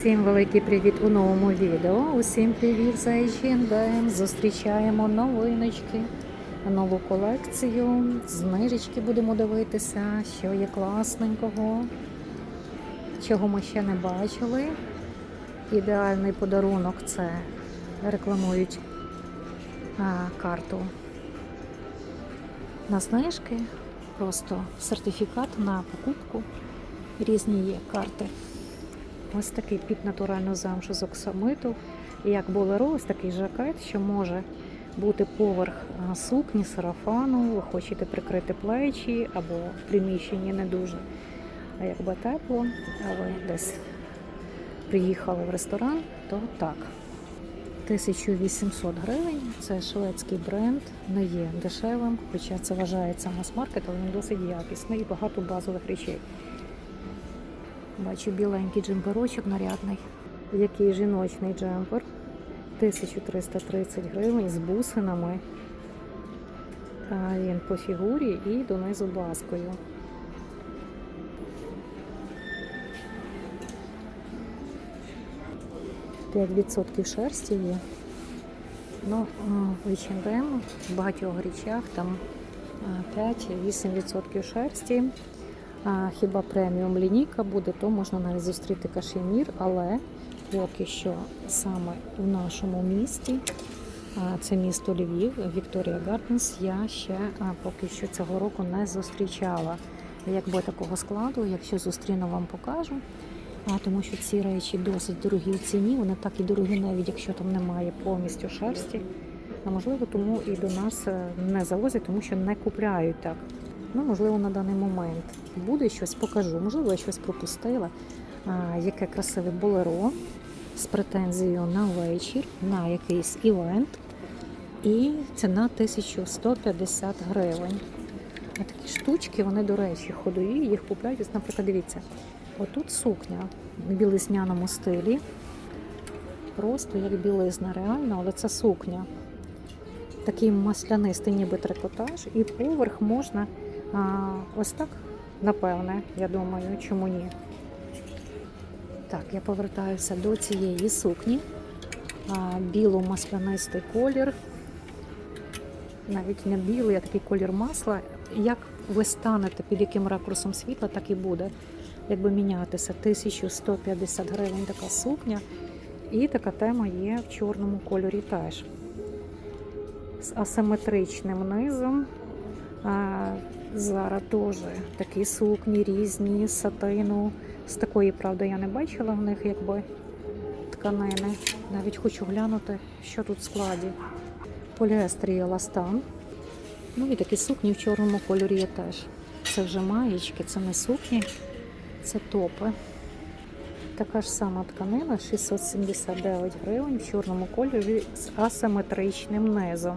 Всім великий привіт у новому відео. Усім привіт за H&M. Зустрічаємо новиночки, нову колекцію. Знижечки будемо дивитися, що є класненького, чого ми ще не бачили. Ідеальний подарунок це рекламують а, карту на знижки, просто сертифікат на покупку. Різні є карти. Ось такий під натуральну замшу з оксамиту. Як болеро, ось такий жакет, що може бути поверх сукні, сарафану, ви хочете прикрити плечі або в приміщенні не дуже. А якби тепло, а ви десь приїхали в ресторан, то так. 1800 гривень. Це шведський бренд, не є дешевим, хоча це вважається мас-маркет, але він досить якісний і багато базових речей. Бачу біленький джемперочок нарядний. Який жіночний джемпер. 1330 гривень з бусинами. А Він по фігурі і донизу баскою. П'ять відсотків шерсті є. Ну, в H&M в багатьох речах там 5-8% шерсті. Хіба преміум лінійка буде, то можна навіть зустріти кашемір, але поки що саме у нашому місті, це місто Львів, Вікторія Гарденс, я ще поки що цього року не зустрічала. Якби такого складу, якщо зустріну, вам покажу. А, тому що ці речі досить дорогі у ціні, вони так і дорогі, навіть якщо там немає повністю шерсті. А можливо, тому і до нас е, не завозять, тому що не купляють так. Ну, можливо, на даний момент буде щось покажу. Можливо, я щось пропустила. А, яке красиве болеро з претензією на вечір, на якийсь івент. І ціна 1150 гривень. А такі штучки, вони, до речі, ходові, їх купляють. Ось, наприклад, дивіться, отут сукня в білизняному стилі. Просто як білизна, реально, але це сукня. Такий маслянистий, ніби трикотаж, і поверх можна ось так, напевне, я думаю, чому ні. Так, я повертаюся до цієї сукні. Біло-маслянистий колір. Навіть не білий, а такий колір масла. Як ви станете під яким ракурсом світла, так і буде. Якби мінятися 1150 гривень така сукня. І така тема є в чорному кольорі теж. З асиметричним низом. А, зараз теж такі сукні різні, сатину. З такої, правда, я не бачила в них якби тканини. Навіть хочу глянути, що тут в складі. Поліестер і еластан. Ну і такі сукні в чорному кольорі є теж. Це вже маєчки, це не сукні, це топи. Така ж сама тканина 679 гривень в чорному кольорі з асиметричним низом.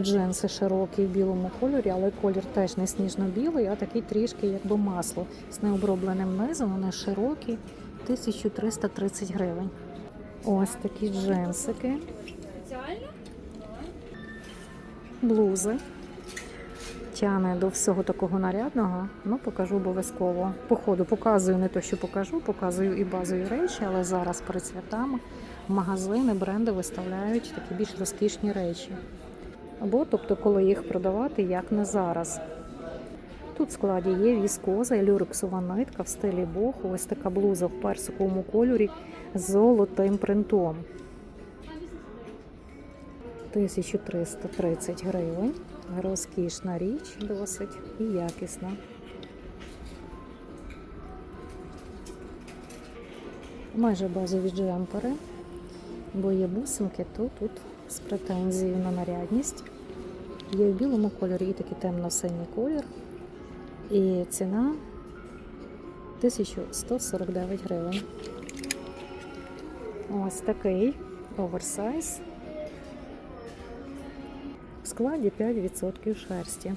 Джинси широкі в білому кольорі, але колір теж не сніжно-білий, а такий трішки якби масло з необробленим низом. Вони широкі, 1330 гривень. Ось такі джинсики. Блузи. Тяне до всього такого нарядного, ну покажу обов'язково. По ходу показую не то, що покажу, показую і базові речі, але зараз перед святами магазини, бренди виставляють такі більш розкішні речі. Або, тобто, коли їх продавати, як не зараз. Тут в складі є віскоза і люрексова нитка в стилі боху. Ось така блуза в персиковому кольорі з золотим принтом. 1330 гривень. Розкішна річ досить і якісна. Майже базові джемпери, бо є бусинки, то тут з претензією на нарядність. Є в білому кольорі і такий темно-синій колір. І ціна 1149 гривень. Ось такий оверсайз. В складі 5% шерсті.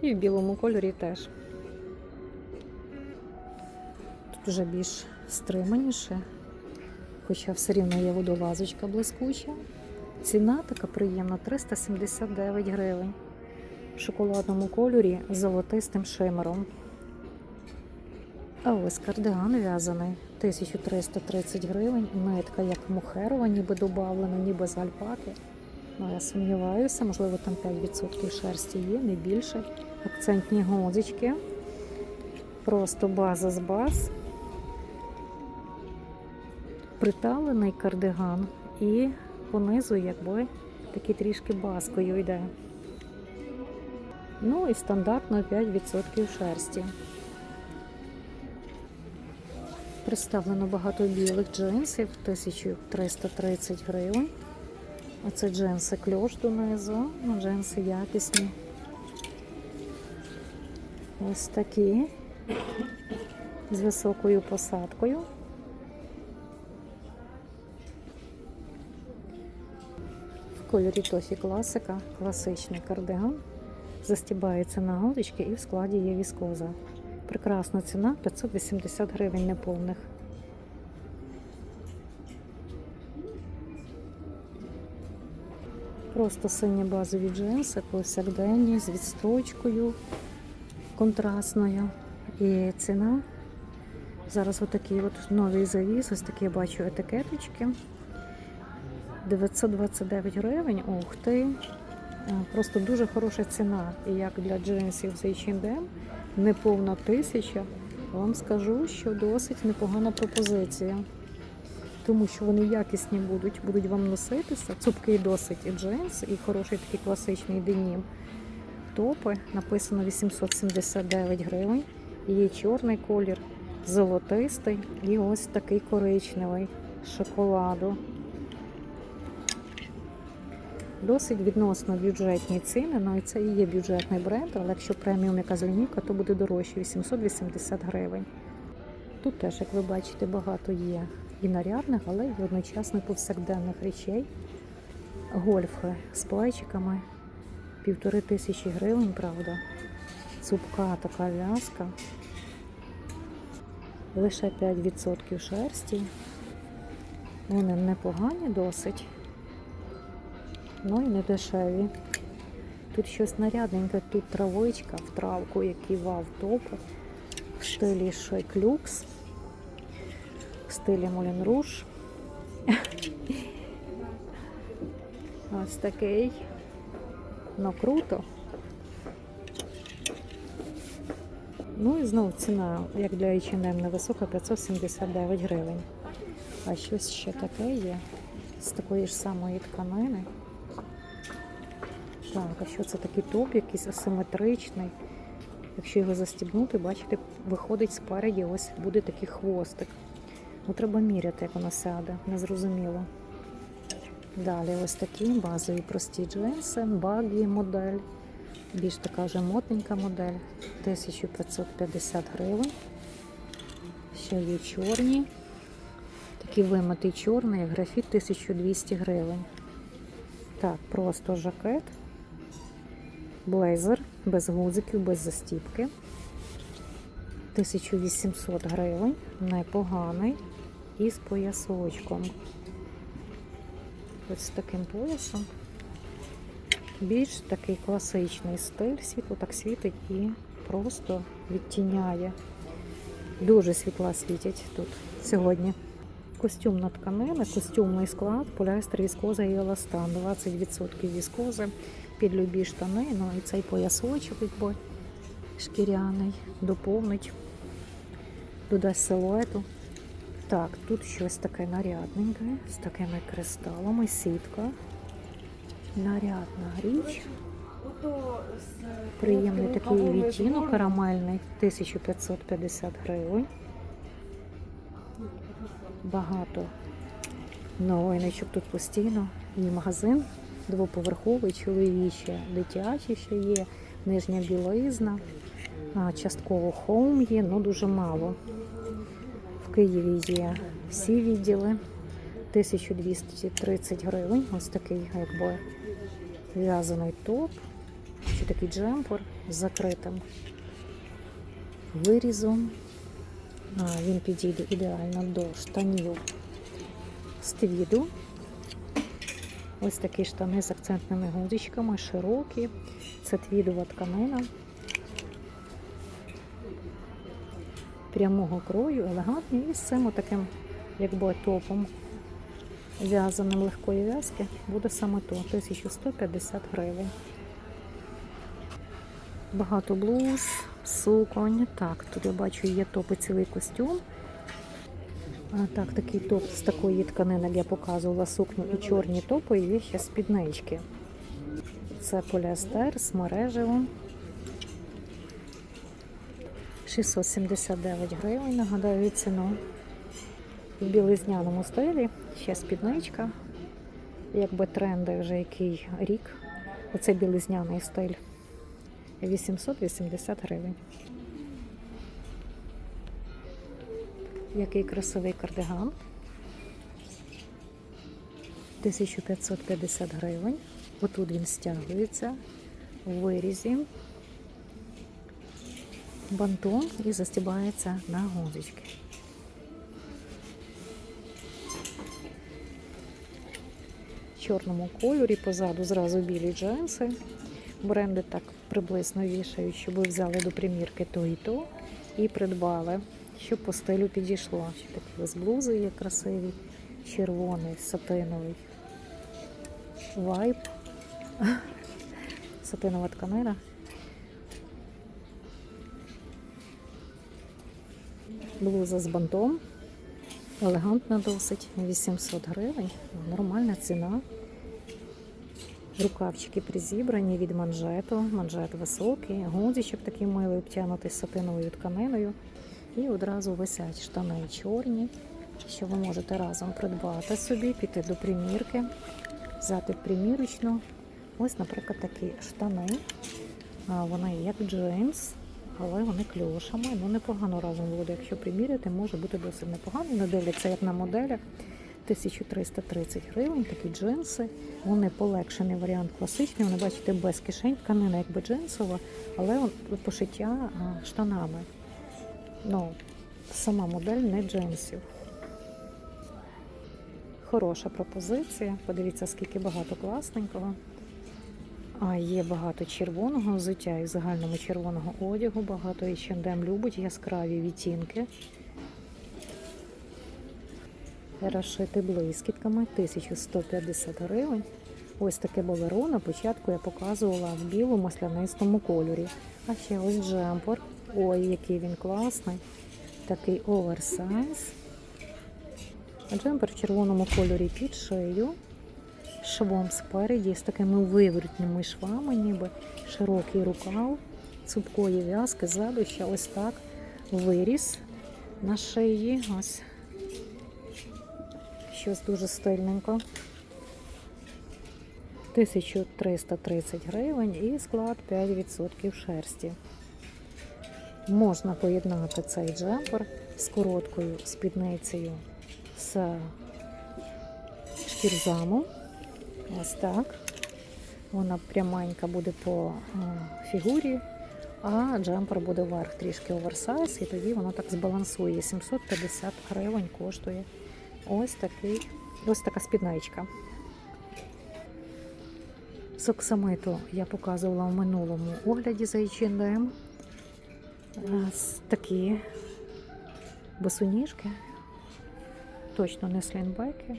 І в білому кольорі теж. Тут вже більш стриманіше, хоча все рівно є водолазочка блискуча. Ціна така приємна 379 гривень. В шоколадному кольорі з золотистим шимером. А ось кардиган в'язаний 1330 гривень. Нитка як мухерова, ніби додавлена, ніби з альпаки. Ну, я сумніваюся, можливо, там 5% шерсті є, не більше. Акцентні гозочки. Просто база з баз. Приталений кардиган і понизу, якби такий трішки баскою йде. Ну і стандартно 5% шерсті. Представлено багато білих джинсів 1330 гривень. Оце джинси кльош донизу, ну, джинси якісні. Ось такі з високою посадкою. Кольорі тофі класика, класичний кардиган. Застібається на голочки і в складі є віскоза. Прекрасна ціна 580 гривень неповних. Просто сині базові джинси повсякденні з відстрочкою контрастною. І ціна. Зараз отакий от новий завіс, ось такі бачу етикеточки. 929 гривень. Ух ти! Е, Просто дуже хороша ціна. І як для джинсів з H&M, неповна тисяча. Вам скажу, що досить непогана пропозиція. Тому що вони якісні будуть, будуть вам носитися. Цупкий досить і джинс, і хороший такий класичний денім. Топи написано 879 гривень. Є чорний колір, золотистий і ось такий коричневий шоколаду. Досить відносно бюджетні ціни, ну і це і є бюджетний бренд, але якщо преміум якась лінійка, то буде дорожче 880 гривень. Тут теж, як ви бачите, багато є і нарядних, але й одночасно повсякденних речей. Гольфи з плечиками, півтори тисячі гривень, правда. Цупка така в'язка. Лише 5% шерсті. Вони непогані досить. Ну і не дешеві. Тут щось нарядненьке, тут травичка в травку, які вав топи в стилі Шойклюкс, в стилі Молін Руш. Ось такий. Ну круто. Ну і знову ціна, як для H&M невисока, 579 гривень. А щось ще таке є з такої ж самої тканини. Так, а що це такий топ, якийсь асиметричний. Якщо його застібнути, бачите, виходить спереді, ось буде такий хвостик. Ну, треба міряти, як воно сяде, незрозуміло. Далі ось такі базові прості джинси, багі модель. Більш така вже модненька модель. 1550 гривень. Ще є чорні. Такий вимитий чорний, графіт 1200 гривень. Так, просто жакет. Блейзер без гудзиків, без застіпки. 1800 гривень. Непоганий. І з поясочком. Ось з таким поясом. Більш такий класичний стиль. Світло так світить і просто відтіняє. Дуже світла світять тут сьогодні. Костюмна тканина, костюмний склад, поліестер, віскоза і еластан. 20% віскози під любі штани. Ну і цей поясочок, якби шкіряний, доповнить, додасть силуету. Так, тут щось таке нарядненьке, з такими кристалами, сітка. Нарядна річ. Приємний такий відтінок карамельний, 1550 гривень. Багато новиночок тут постійно. І магазин двоповерховий, чоловічий, дитячий ще є, нижня білизна, частково хоум є, ну дуже мало. В Києві є всі відділи. 1230 гривень. Ось такий, якби в'язаний топ, чи такий джемпер з закритим вирізом. А, він підійде ідеально до штанів з твіду. Ось такі штани з акцентними гудзичками, широкі. Це твідова тканина. прямого крою, елегантні, і з цим таким, якби топом в'язаним легкої в'язки буде саме то 1150 гривень. Багато блуз, суконь. Так, тут я бачу є топи цілий костюм. Так, такий топ з такої тканини, як я показувала сукню і чорні топи, і є ще спіднички. Це поліестер з мережевим. 679 гривень, нагадаю ціну. В білизняному стилі, ще спідничка. Якби тренди вже який рік. Оце білизняний стиль. 880 гривень. Який красивий кардиган. 1550 гривень. Отут він стягується у вирізі. Бантон і застібається на гузочки. В чорному кольорі позаду зразу білі джинси. Бренди так приблизно вішають, щоб ви взяли до примірки то і то і придбали, щоб по стилю підійшло. Ще такі ось блузи є красиві, червоний, сатиновий вайб, сатинова тканина. Блуза з бантом. Елегантна досить, 800 гривень. Нормальна ціна. Рукавчики призібрані від манжету, манжет високий, гудзичок такий милий, обтягнутий сатиновою тканиною. І одразу висять штани чорні, що ви можете разом придбати собі, піти до примірки, взяти примірочну. Ось, наприклад, такі штани. Вони як джинс, але вони кльошами. Ну, непогано разом буде. Якщо приміряти, може бути досить непогано. Не дивляться, як на моделях. 1330 гривень, такі джинси. Вони полегшений варіант класичний. Вони бачите без кишень, тканина якби джинсова, але пошиття штанами. Ну, сама модель не джинсів. Хороша пропозиція. Подивіться, скільки багато класненького. А є багато червоного взуття і в загальному червоного одягу. Багато і H&M любить яскраві відтінки. Розшити блискітками 1150 гривень. Ось таке болеро на початку я показувала в білому маслянистому кольорі. А ще ось джемпер. Ой, який він класний. Такий оверсайз. Джемпер в червоному кольорі під шию. Швом спереді з такими виворотними швами, ніби широкий рукав, цупкої в'язки, ззаду ще ось так виріс на шиї. Ось щось дуже стильненько. 1330 гривень і склад 5% шерсті. Можна поєднати цей джемпер з короткою спідницею з шкірзамом. Ось так. Вона пряменька буде по е, фігурі, а джемпер буде вверх трішки оверсайз, і тоді воно так збалансує. 750 гривень коштує ось такий, ось така спідничка. З я показувала в минулому огляді за H&M. Е, с- Такі босоніжки, точно не слінбеки.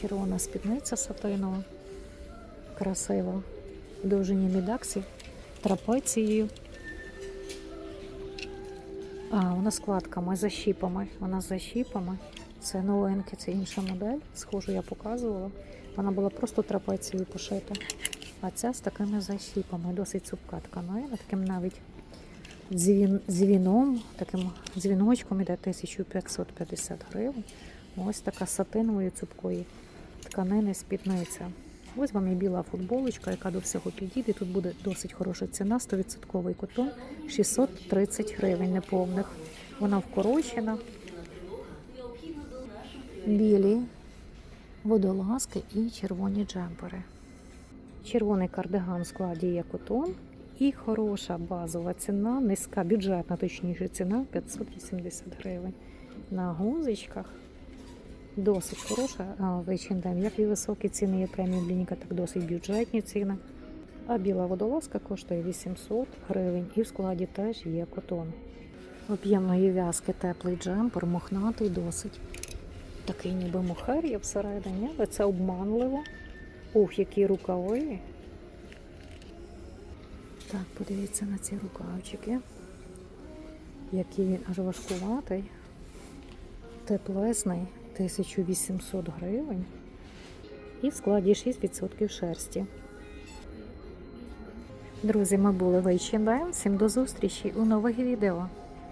Червона спідниця сатинова, красива, в довжині мідаксі, трапецією. А, вона складками, защіпами. Вона з защіпами. Це новинки, це інша модель. Схожу я показувала. Вона була просто трапецією пошита. А ця з такими защіпами. Досить цупка тканина, таким навіть дзвін, дзвіном, таким дзвіночком іде 1550 гривень. Ось така сатинової цупкої тканини спідниця. Ось вам і біла футболочка, яка до всього підійде. Тут буде досить хороша ціна, 100% котон, 630 гривень неповних. Вона вкорочена. Білі водолазки і червоні джемпери. Червоний кардиган в складі є котон. І хороша базова ціна, низька бюджетна, точніше ціна 580 гривень. На гузичках досить хороша H&M. Як і високі ціни є преміум лінійка, так досить бюджетні ціни. А біла водолазка коштує 800 гривень і в складі теж є котон. Об'ємної в'язки теплий джемпер, мохнатий досить. Такий ніби мохер є всередині, але це обманливо. Ух, які рукави. Так, подивіться на ці рукавчики. Який він аж важкуватий. Теплесний 1800 гривень. І в складі 6% шерсті. Друзі, ми були в H&M. Всім до зустрічі у нових відео.